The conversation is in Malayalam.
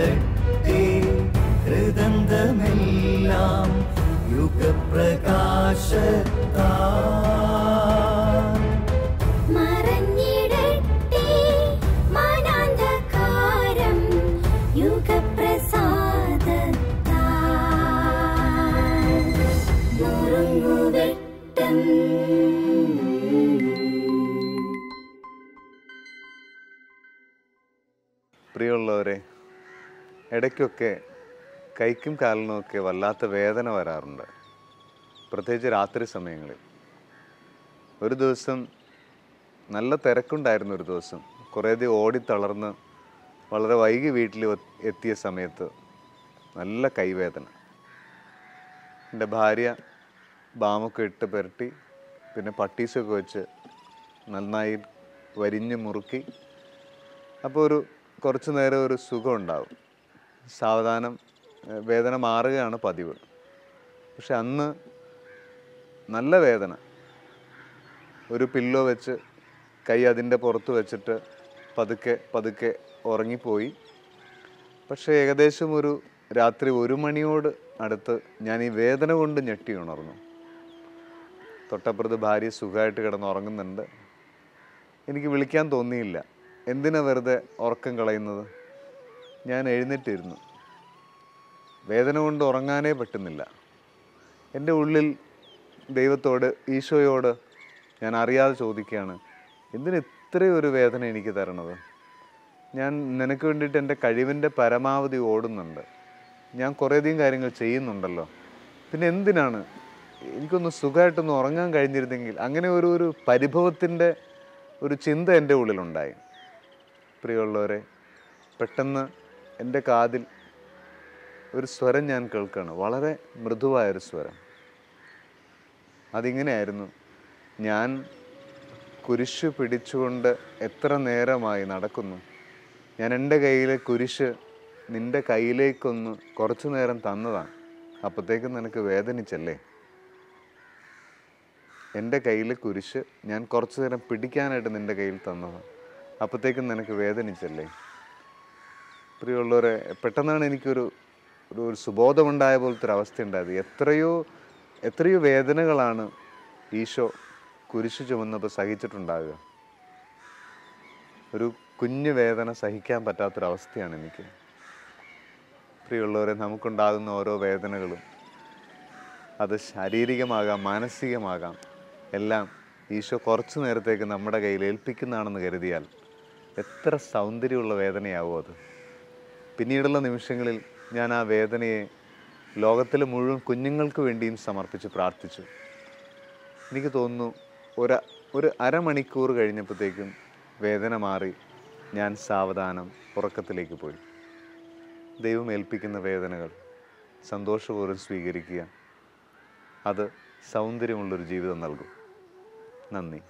ഇറങ്ങിടട്ടെ ഹൃദന്തമെല്ലാം യുഗപ്രകാശത്താ പ്രിയമുള്ളവരെ ഇടയ്ക്കൊക്കെ കൈക്കും കാലിനുമൊക്കെ വല്ലാത്ത വേദന വരാറുണ്ട്. പ്രത്യേകിച്ച് രാത്രി സമയങ്ങളിൽ. ഒരു ദിവസം നല്ല തിരക്കുണ്ടായിരുന്നു ഒരു ദിവസം. കുറേയധികം ഓടിത്തളർന്ന് വളരെ വൈകി വീട്ടിൽ എത്തിയ സമയത്ത് നല്ല കൈവേദന. എന്റെ ഭാര്യ ബാമൊക്കെ ഇട്ട് പുരട്ടി പിന്നെ പട്ടീസൊക്കെ വെച്ച് നന്നായി വരിഞ്ഞ് മുറുക്കി. അപ്പോൾ ഒരു കുറച്ച് നേരം ഒരു സുഖം ഉണ്ടാവും. സാവധാനം വേദന മാറുകയാണ് പതിവ്. പക്ഷെ അന്ന് നല്ല വേദന. ഒരു പില്ലോ വെച്ച് കൈ അതിന്റെ പുറത്ത് വെച്ചിട്ട് പതുക്കെ പതുക്കെ ഉറങ്ങിപ്പോയി. പക്ഷേ ഏകദേശം ഒരു രാത്രി ഒരു മണിയോട് അടുത്ത് ഞാൻ ഈ വേദന കൊണ്ട് ഞെട്ടി ഉണർന്നു. തൊട്ടപ്പുറത്ത് ഭാര്യ സുഖമായിട്ട് കിടന്ന് ഉറങ്ങുന്നുണ്ട്. എനിക്ക് വിളിക്കാൻ തോന്നിയില്ല. എന്തിനാ വെറുതെ ഉറക്കം കളയുന്നത്? ഞാൻ എഴുന്നേറ്റിരുന്നു. വേദന കൊണ്ട് ഉറങ്ങാനേ പറ്റുന്നില്ല. എന്റെ ഉള്ളിൽ ദൈവത്തോട് ഈശോയോട് ഞാൻ അറിയാതെ ചോദിക്കുകയാണ് എന്തിന് ഇത്രയും ഒരു വേദന എനിക്ക് തരണത്? ഞാൻ നിനക്ക് വേണ്ടിയിട്ട് എന്റെ കഴിവിന്റെ പരമാവധി ഓടുന്നുണ്ട്. ഞാൻ കുറേയധികം കാര്യങ്ങൾ ചെയ്യുന്നുണ്ടല്ലോ. പിന്നെ എന്തിനാണ്? എനിക്കൊന്ന് സുഖമായിട്ടൊന്ന് ഉറങ്ങാൻ കഴിഞ്ഞിരുന്നെങ്കിൽ അങ്ങനെ ഒരു ഒരു പരിഭവത്തിന്റെ ഒരു ചിന്ത എന്റെ ഉള്ളിലുണ്ടായി. പ്രിയമുള്ളവരെ പെട്ടെന്ന് എന്റെ കാതിൽ ഒരു സ്വരം ഞാൻ കേൾക്കുകയാണ്. വളരെ മൃദുവായൊരു സ്വരം. അതിങ്ങനെയായിരുന്നു. ഞാൻ കുരിശ് പിടിച്ചുകൊണ്ട് എത്ര നേരമായി നടക്കുന്നു. ഞാൻ എന്റെ കയ്യിലെ കുരിശ് നിന്റെ കയ്യിലേക്കൊന്ന് കുറച്ചു നേരം തന്നതാണ്. അപ്പോഴത്തേക്കും നിനക്ക് വേദനിച്ചല്ലേ? എന്റെ കയ്യിലെ കുരിശ് ഞാൻ കുറച്ചു നേരം പിടിക്കാനായിട്ട് നിന്റെ കയ്യിൽ തന്നതാണ്. അപ്പോഴത്തേക്കും നിനക്ക് വേദനിച്ചല്ലേ? പ്രിയമുള്ളവരെ പെട്ടെന്നാണ് എനിക്കൊരു ഒരു ഒരു സുബോധമുണ്ടായ പോലത്തെ ഒരു അവസ്ഥ ഉണ്ടായത് എത്രയോ എത്രയോ വേദനകളാണ് ഈശോ കുരിശു ചുമന്നപ്പോൾ സഹിച്ചിട്ടുണ്ടാകുക ഒരു കുഞ്ഞു വേദന സഹിക്കാൻ പറ്റാത്തൊരവസ്ഥയാണ് എനിക്ക്. പ്രിയമുള്ളവരെ നമുക്കുണ്ടാകുന്ന ഓരോ വേദനകളും അത് ശാരീരികമാകാം മാനസികമാകാം എല്ലാം ഈശോ കുറച്ചു നേരത്തേക്ക് നമ്മുടെ കയ്യിൽ ഏൽപ്പിക്കുന്നതാണെന്ന് കരുതിയാൽ എത്ര സൗന്ദര്യമുള്ള വേദനയാവും അത്. പിന്നീടുള്ള നിമിഷങ്ങളിൽ ഞാൻ ആ വേദനയെ ലോകത്തിലെ മുഴുവൻ കുഞ്ഞുങ്ങൾക്ക് വേണ്ടിയും സമർപ്പിച്ച് പ്രാർത്ഥിച്ചു. എനിക്ക് തോന്നുന്നു ഒരു ഒരു അരമണിക്കൂർ കഴിഞ്ഞപ്പോഴത്തേക്കും വേദന മാറി ഞാൻ സാവധാനം ഉറക്കത്തിലേക്ക് പോയി. ദൈവം ഏൽപ്പിക്കുന്ന വേദനകൾ സന്തോഷപൂർവം സ്വീകരിക്കുക. അത് സൗന്ദര്യമുള്ളൊരു ജീവിതം നൽകും. നന്ദി.